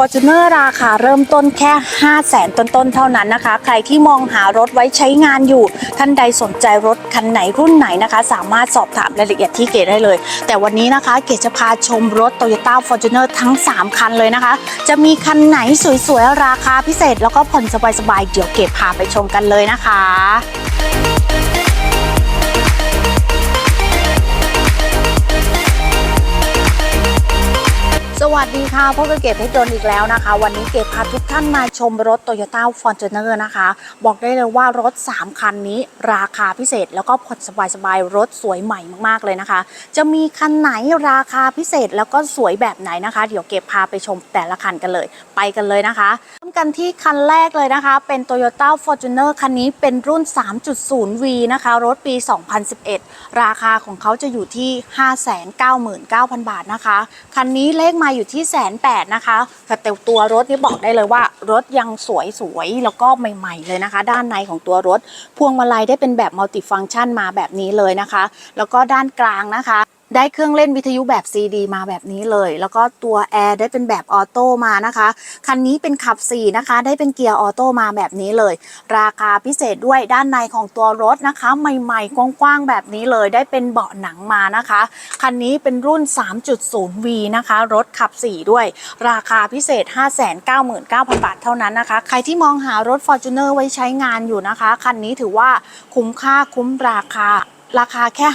Fortuner ราคาเริ่มต้นแค่ 5 0 0แสนต้นๆ เท่านั้นนะคะ ใครที่มองหารถไว้ใช้งานอยู่ ท่านใดสนใจรถคันไหนรุ่นไหนนะคะ สามารถสอบถามรายละเอียดที่เกดได้เลย แต่วันนี้นะคะเกดจะพาชมรถ Toyota Fortuner ทั้ง 3 คันเลยนะคะ จะมีคันไหนสวยๆ ราคาพิเศษ แล้วก็ผ่อนสบายๆ เดี๋ยวเกดพาไปชมกันเลยนะคะ วัสดีค่ะพบกับเกดเพชรจนอีกแล้วนะคะ วันนี้เกดพาทุกท่านมาชมรถ Toyota Fortuner นะคะ บอกได้เลยว่ารถ 3 คันนี้ราคาพิเศษ แล้วก็ผ่อนสบายๆ รถสวยใหม่มากๆเลยนะคะ จะมีคันไหนราคาพิเศษแล้วก็สวยแบบไหนนะคะ เดี๋ยวเกดพาไปชมแต่ละคันกันเลย ไปกันเลยนะคะกันที่คันแรกเลยนะคะ เป็น Toyota Fortuner คันนี้เป็นรุ่น 3.0V นะคะ รถปี 2011 ราคาของเขาจะอยู่ที่ 599,000 บาทนะคะ คันนี้เลขมาอยู่ที่แสนแปดนะคะแต่ตัวรถนี่บอกได้เลยว่า รถยังสวยสวยๆแล้วก็ใหม่ ๆ เลยนะคะ ด้านในของตัวรถ พวงมาลัยได้เป็นแบบมัลติฟัง c t ชันมาแบบนี้เลยนะคะ แล้วก็ด้านกลางนะคะ ได้เครื่องเล่นวิทยุแบบ CD มาแบบนี้เลย แล้วก็ตัวแอร์ได้เป็นแบบออโต้มานะคะ คันนี้เป็นขับ 4 นะคะ ได้เป็นเกียร์ออโต้มาแบบนี้เลย ราคาพิเศษด้วยด้านในของตัวรถนะคะ ใหม่ๆกว้างๆแบบนี้เลย ได้เป็นเบาะหนังมานะคะ คันนี้เป็นรุ่น 3.0V นะคะ รถขับ 4 ด้วย ราคาพิเศษ 599,000 บาทเท่านั้นนะคะ ใครที่มองหารถ Fortuner ไว้ใช้งานอยู่นะคะ คันนี้ถือว่าคุ้มค่าคุ้มราคา ราคาแค่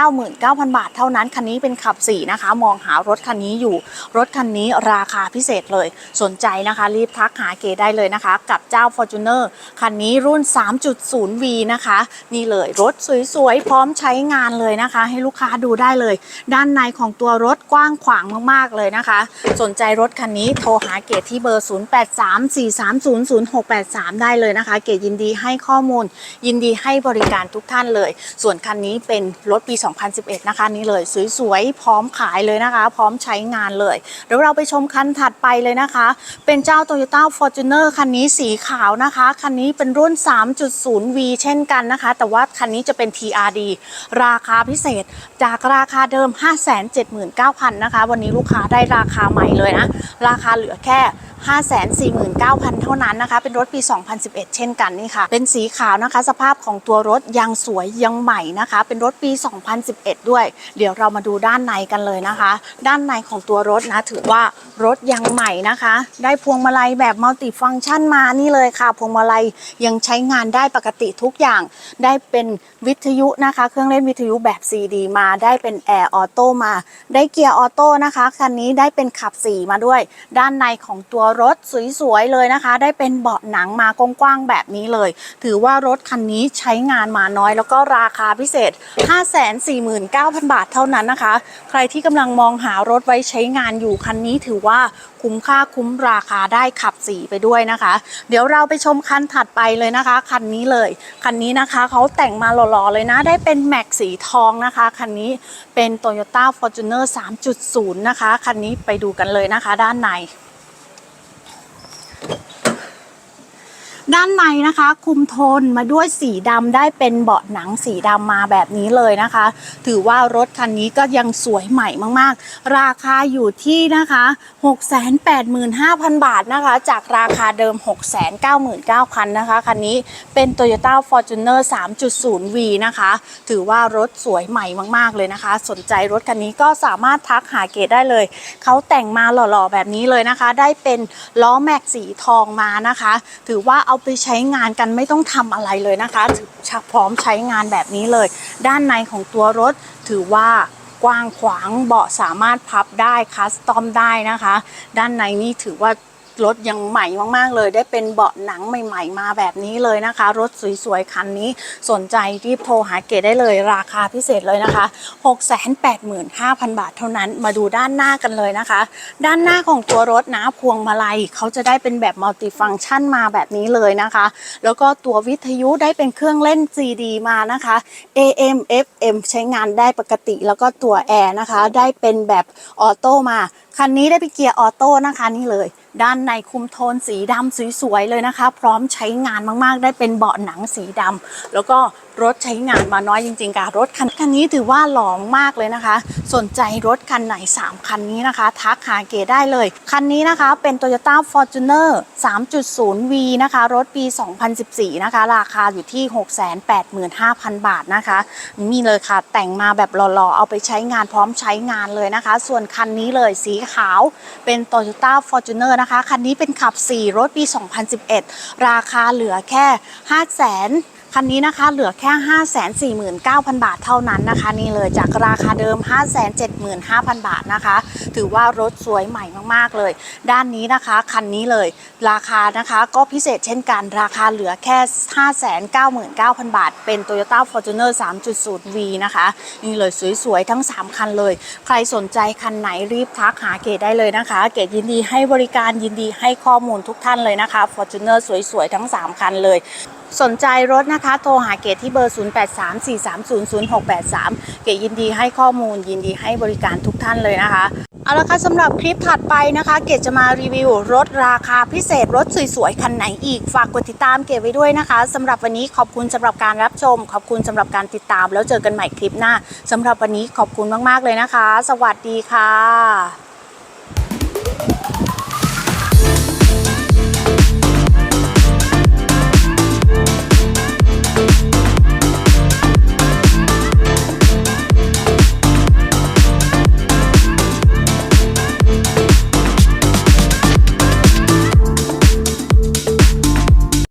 599,000 บาทเท่านั้น คันนี้เป็นขับ 4 นะคะ มองหารถคันนี้อยู่ รถคันนี้ราคาพิเศษเลย สนใจนะคะ รีบทักหาเกได้เลยนะคะ กับเจ้า Fortuner คันนี้รุ่น 3.0V นะคะ นี่เลยรถสวยๆ พร้อมใช้งานเลยนะคะ ให้ลูกค้าดูได้เลย ด้านในของตัวรถกว้างขวางมากๆเลยนะคะ สนใจรถคันนี้โทรหาเกดที่เบอร์ 0834300683 ได้เลยนะคะ เกดยินดีให้ข้อมูล ยินดีให้บริการทุกท่านเลยส่วนคันนี้เป็นรถปี 2011 นะคะนี่เลย สวยๆ พร้อมขายเลยนะคะ พร้อมใช้งานเลยเดี๋ยวเราไปชมคันถัดไปเลยนะคะ เป็นเจ้า Toyota Fortuner คันนี้สีขาวนะคะ คันนี้เป็นรุ่น 3.0V เช่นกันนะคะ แต่ว่าคันนี้จะเป็น TRD ราคาพิเศษจากราคาเดิม 579,000 นะคะ วันนี้ลูกค้าได้ราคาใหม่เลยนะ ราคาเหลือแค่549,000 เท่านั้นนะคะ เป็นรถปี 2011 เช่นกันนี่ค่ะ เป็นสีขาวนะคะ สภาพของตัวรถยังสวยยังใหม่นะคะ เป็นรถปี 2011 ด้วย เดี๋ยวเรามาดูด้านในกันเลยนะคะ ด้านในของตัวรถนะ ถือว่ารถยังใหม่นะคะ ได้พวงมาลัยแบบมัลติฟังก์ชันมานี่เลยค่ะ พวงมาลัยยังใช้งานได้ปกติทุกอย่าง ได้เป็นวิทยุนะคะ เครื่องเล่นวิทยุแบบ CD มาได้เป็นแอร์ออโต้มา ได้เกียร์ออโต้นะคะคันนี้ได้เป็นขับ4มาด้วย ด้านในของตัวรถสวยๆเลยนะคะ ได้เป็นเบาะหนังมากว้างๆแบบนี้เลย ถือว่ารถคันนี้ใช้งานมาน้อย แล้วก็ราคาพิเศษ 549,000 บาทเท่านั้นนะคะ ใครที่กำลังมองหารถไว้ใช้งานอยู่คันนี้ถือว่าคุ้มค่าคุ้มราคาได้ขับสีไปด้วยนะคะ เดี๋ยวเราไปชมคันถัดไปเลยนะคะ คันนี้เลย คันนี้นะคะเขาแต่งมาหล่อๆเลยนะ ได้เป็นแม็กสีทองนะคะ คันนี้เป็น Toyota Fortuner 3.0 นะคะ คันนี้ไปดูกันเลยนะคะด้านใน ด้านในนะคะคุมโทนมาด้วยสีดำได้เป็นเบาะหนังสีดำมาแบบนี้เลยนะคะ ถือว่ารถคันนี้ก็ยังสวยใหม่มากๆ ราคาอยู่ที่นะคะ 685,000 บาทนะคะ จากราคาเดิม 699,000นะคะคันนี้เป็น Toyota Fortuner 3.0V นะคะ ถือว่ารถสวยใหม่มากๆเลยนะคะ สนใจรถคันนี้ก็สามารถทักหาเกตได้เลย เขาแต่งมาหล่อๆแบบนี้เลยนะคะ ได้เป็นล้อแม็กสีทองมานะคะ ถือว่าเอาาไปใช้งานกันไม่ต้องทำอะไรเลยนะคะถือพร้อมใช้งานแบบนี้เลย ด้านในของตัวรถถือว่ากว้างขวางเบาะสามารถพับได้คัสตอมได้นะคะ ด้านในนี่ถือว่า รถยังใหม่มากๆเลย ได้เป็นเบาะหนังใหม่ ๆ มาแบบนี้เลยนะคะ รถสวยๆคันนี้สนใจรีบโทรหาเกดได้เลยราคาพิเศษเลยนะคะ 685,000 บาทเท่านั้นมาดูด้านหน้ากันเลยนะคะ ด้านหน้าของตัวรถนะพวงมาลัยเขาจะได้เป็นแบบมัลติฟัง c t ชันมาแบบนี้เลยนะคะ แล้วก็ตัววิทยุได้เป็นเครื่องเล่น CD มานะคะ AM FM ใช้งานได้ปกติแล้วก็ตัวแอร์นะคะ ได้เป็นแบบออโต้มา คันนี้ได้ไปเกียร์ออโต้นะคะนี่เลย ด้านในคุมโทนสีดำสวยๆเลยนะคะ พร้อมใช้งานมากๆ ได้เป็นเบาะหนังสีดำแล้วก็ รถใช้งานมาน้อยจริงๆค่ะรถคันคันนี้ถือว่าหลองมากเลยนะคะ สนใจรถคันไหน 3 คันนี้นะคะ ทักหาเกได้เลย คันนี้นะคะเป็น Toyota Fortuner 3.0V นะคะ รถปี 2014 นะคะ ราคาอยู่ที่ 685,000 บาทนะคะ มีเลยค่ะ แต่งมาแบบหล่อๆ เอาไปใช้งานพร้อมใช้งานเลยนะคะ ส่วนคันนี้เลยสีขาวเป็น Toyota Fortuner นะคะ คันนี้เป็นขับ 4 รถปี 2011 ราคาเหลือแค่ 5 0 0 0 0 คันนี้นะคะเหลือแค่ 549,000 บาทเท่านั้นนะคะ นี่เลยจากราคาเดิม 575,000 บาทนะคะ ถือว่ารถสวยใหม่มากๆเลย ด้านนี้นะคะคันนี้เลยราคานะคะก็พิเศษเช่นกันราคาเหลือแค่ 599,000 บาท เป็น Toyota Fortuner 3.0V นะคะ นี่เลยสวยๆ ทั้ง 3 คันเลย ใครสนใจคันไหนรีบทักหาเกดได้เลยนะคะ เกดยินดีให้บริการยินดีให้ข้อมูลทุกท่านเลยนะคะ Fortuner สวยๆ ทั้ง 3 คันเลย สนใจรถนะคะ โทรหาเกดที่เบอร์ 0834300683 เกดยินดีให้ข้อมูลยินดีให้บริการทุกท่านเลยนะคะ เอาละค่ะสำหรับคลิปถัดไปนะคะ เกดจะมารีวิวรถราคาพิเศษรถสวยๆ คันไหนอีก ฝากกดติดตามเกดไว้ด้วยนะคะสำหรับวันนี้ขอบคุณสำหรับการรับชม ขอบคุณสำหรับการติดตาม แล้วเจอกันใหม่คลิปหน้าสำหรับวันนี้ขอบคุณมากๆเลยนะคะ สวัสดีค่ะ